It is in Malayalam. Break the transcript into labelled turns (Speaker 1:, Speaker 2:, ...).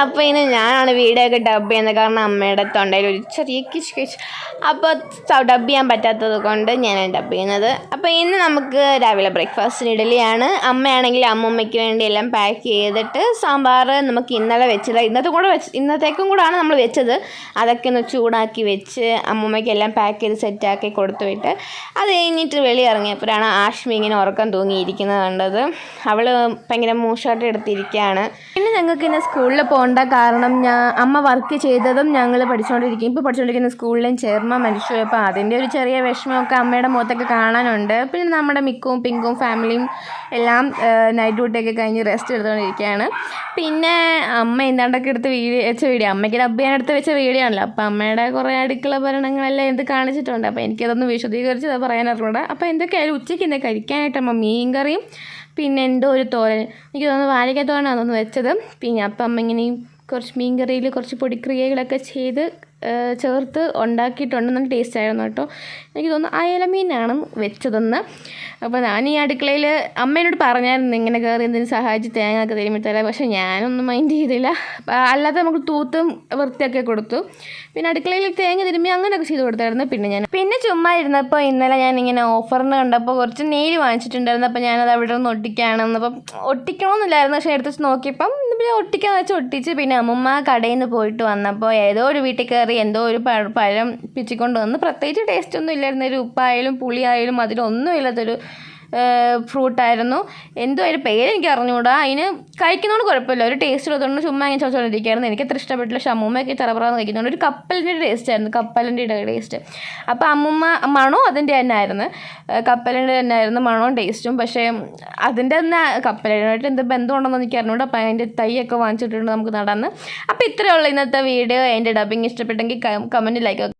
Speaker 1: അപ്പോൾ ഇന്ന് ഞാനാണ് വീഡിയോ ഒക്കെ ഡബ് ചെയ്യുന്നത്. കാരണം അമ്മയുടെ തൊണ്ടയിൽ ഒരു ചെറിയ കിച്ച് കിച്ച്. അപ്പോൾ ഡബ് ചെയ്യാൻ പറ്റാത്തത് കൊണ്ട് ഞാനാണ് ഡബ് ചെയ്യുന്നത്. അപ്പോൾ ഇന്ന് നമുക്ക് രാവിലെ ബ്രേക്ക്ഫാസ്റ്റിന് ഇഡലിയാണ് അമ്മയാണെങ്കിൽ അമ്മമ്മയ്ക്ക് വേണ്ടി എല്ലാം പാക്ക് ചെയ്തിട്ട് സാമ്പാർ നമുക്ക് ഇന്നലെ വെച്ചത്. ഇന്നത്തെ കൂടെ വെച്ച് ഇന്നത്തേക്കും കൂടാണ് നമ്മൾ വെച്ചത്. അതൊക്കെ ഒന്ന് ചൂടാക്കി വെച്ച് അമ്മമ്മയ്ക്ക് എല്ലാം പാക്ക് ചെയ്ത് സെറ്റാക്കി കൊടുത്തു വിട്ട് അത് കഴിഞ്ഞിട്ട് വെളി ഇറങ്ങിയപ്പോഴാണ് ആഷ്മി ഇങ്ങനെ ഉറക്കം തൂങ്ങിയിരിക്കുന്നത് കണ്ടത്. അവൾ ഭയങ്കര മൂഷായിട്ട് എടുത്തിരിക്കുകയാണ്. ഞങ്ങൾക്ക് ഇന്ന് സ്കൂളിൽ പോകേണ്ട കാരണം ഞാൻ അമ്മ വർക്ക് ചെയ്തതും ഞങ്ങൾ പഠിച്ചുകൊണ്ടിരിക്കും ഇപ്പോൾ പഠിച്ചുകൊണ്ടിരിക്കുന്ന സ്കൂളിലും ചേർമ്മ മരിച്ചു അപ്പോൾ അതിന്റെ ഒരു ചെറിയ വിഷമമൊക്കെ അമ്മയുടെ മുഖത്തൊക്കെ കാണാനുണ്ട്. പിന്നെ നമ്മുടെ മിക്കും പിങ്കും ഫാമിലിയും എല്ലാം നൈറ്റ് ഡ്യൂട്ടിയൊക്കെ കഴിഞ്ഞ് റെസ്റ്റ് എടുത്തുകൊണ്ടിരിക്കുകയാണ് പിന്നെ അമ്മ എന്താണ്ടൊക്കെ എടുത്ത് വീഡിയോ വെച്ച വീഡിയോ അമ്മയ്ക്ക് ഡബ്ബിയാണ് എടുത്ത് വെച്ച വീഡിയോ ആണല്ലോ. അപ്പോൾ അമ്മയുടെ കുറേ അടുക്കള ഭരണങ്ങളെല്ലാം എന്ത് കാണിച്ചിട്ടുണ്ട്. അപ്പോൾ എനിക്കതൊന്ന് വിശദീകരിച്ച് അത് അറിഞ്ഞൂടാ. അപ്പോൾ എന്തൊക്കെയായാലും ഉച്ചയ്ക്ക് എന്താ കഴിക്കാനായിട്ട് അമ്മ മീൻ കറിയും പിന്നെ എന്തോ ഒരു തോരൻ. എനിക്ക് തോന്നുന്നു വാഴയ്ക്ക തോന്നുന്നു വെച്ചത്. പിന്നെ അപ്പം ഇങ്ങനെ കുറച്ച് മീൻ കറിയിൽ കുറച്ച് പൊടിക്രിയകളൊക്കെ ചെയ്ത് ചേർത്ത് ഉണ്ടാക്കിയിട്ടുണ്ട്. നല്ല ടേസ്റ്റ് ആയിരുന്നു കേട്ടോ. എനിക്ക് തോന്നുന്നു അയലമീനാണ് വെച്ചതെന്ന്. അപ്പോൾ ഞാൻ ഈ അടുക്കളയിൽ അമ്മേനോട് പറഞ്ഞായിരുന്നു ഇങ്ങനെ കയറി എന്തിനും സഹായിച്ച് തേങ്ങ ഒക്കെ തരുമ്പോഴത്തേരം പക്ഷേ ഞാനൊന്നും മൈൻഡ് ചെയ്തില്ല. അല്ലാതെ നമുക്ക് തൂത്തും വൃത്തിയൊക്കെ കൊടുത്തു. പിന്നെ അടുക്കളയിൽ തേങ്ങ തിരുമ്മി അങ്ങനെയൊക്കെ ചെയ്ത് കൊടുത്തായിരുന്നു. പിന്നെ ഞാൻ പിന്നെ ചുമ്മാ ഇരുന്നപ്പോൾ ഇന്നലെ ഞാൻ ഇങ്ങനെ ഓഫറിന് കണ്ടപ്പോൾ കുറച്ച് നെയിൽ വാങ്ങിച്ചിട്ടുണ്ടായിരുന്നു. അപ്പോൾ ഞാനത് അവിടെ നിന്ന് ഒട്ടിക്കുകയാണെന്ന് അപ്പം ഒട്ടിക്കണമെന്നില്ലായിരുന്നു പക്ഷേ എടുത്ത് നോക്കിയപ്പം പിന്നെ ഒട്ടിക്കാന്ന് വെച്ച് ഒട്ടിച്ച് പിന്നെ അമ്മമ്മ കടയിൽ നിന്ന് പോയിട്ട് വന്നപ്പോൾ ഏതോ ഒരു വീട്ടിൽ കയറി എന്തോ ഒരു പഴം പിച്ചിക്കൊണ്ട് വന്ന് പ്രത്യേകിച്ച് ടേസ്റ്റ് ഒന്നും ഇല്ലായിരുന്നു. ഒരു ഉപ്പായാലും പുളിയായാലും അതിലൊന്നും ഇല്ലാത്തൊരു ഫ്രൂട്ടായിരുന്നു എന്തോ അതിന്റെ പേര് എനിക്ക് അറിഞ്ഞുകൂടാ അതിന് കഴിക്കുന്നതുകൊണ്ട് കുഴപ്പമില്ല. ഒരു ടേസ്റ്റ് ഉള്ളതുകൊണ്ട് ചുമ്മാ അങ്ങനെ ചോദിച്ചുകൊണ്ടിരിക്കുകയായിരുന്നു എനിക്ക് അത്ര ഇഷ്ടപ്പെട്ടില്ല. പക്ഷെ അമ്മൂമ്മയൊക്കെ തറപറാന്ന് കഴിക്കുന്നുണ്ട് ഒരു കപ്പലിന്റെ ടേസ്റ്റ് ആയിരുന്നു. കപ്പലിന്റെ ടേസ്റ്റ് അപ്പോൾ അമ്മൂമ്മ മണോ അതിന്റെ തന്നെ ആയിരുന്നു. കപ്പലിന്റെ തന്നെ ആയിരുന്നു. മണവും ടേസ്റ്റും പക്ഷേ അതിന്റെ തന്നെ കപ്പലിനായിട്ട് എന്ത് ബന്ധമുണ്ടെന്ന് എനിക്ക് അറിഞ്ഞുകൂടാ അപ്പോൾ അതിന്റെ തൈയൊക്കെ വാങ്ങിച്ചിട്ടുണ്ട് നമുക്ക് നടന്ന്. അപ്പോൾ ഇത്രയുള്ള ഇന്നത്തെ വീഡിയോ എന്റെ ഡബിങ് ഇഷ്ടപ്പെട്ടെങ്കിൽ കമന്റ് ലൈക്ക്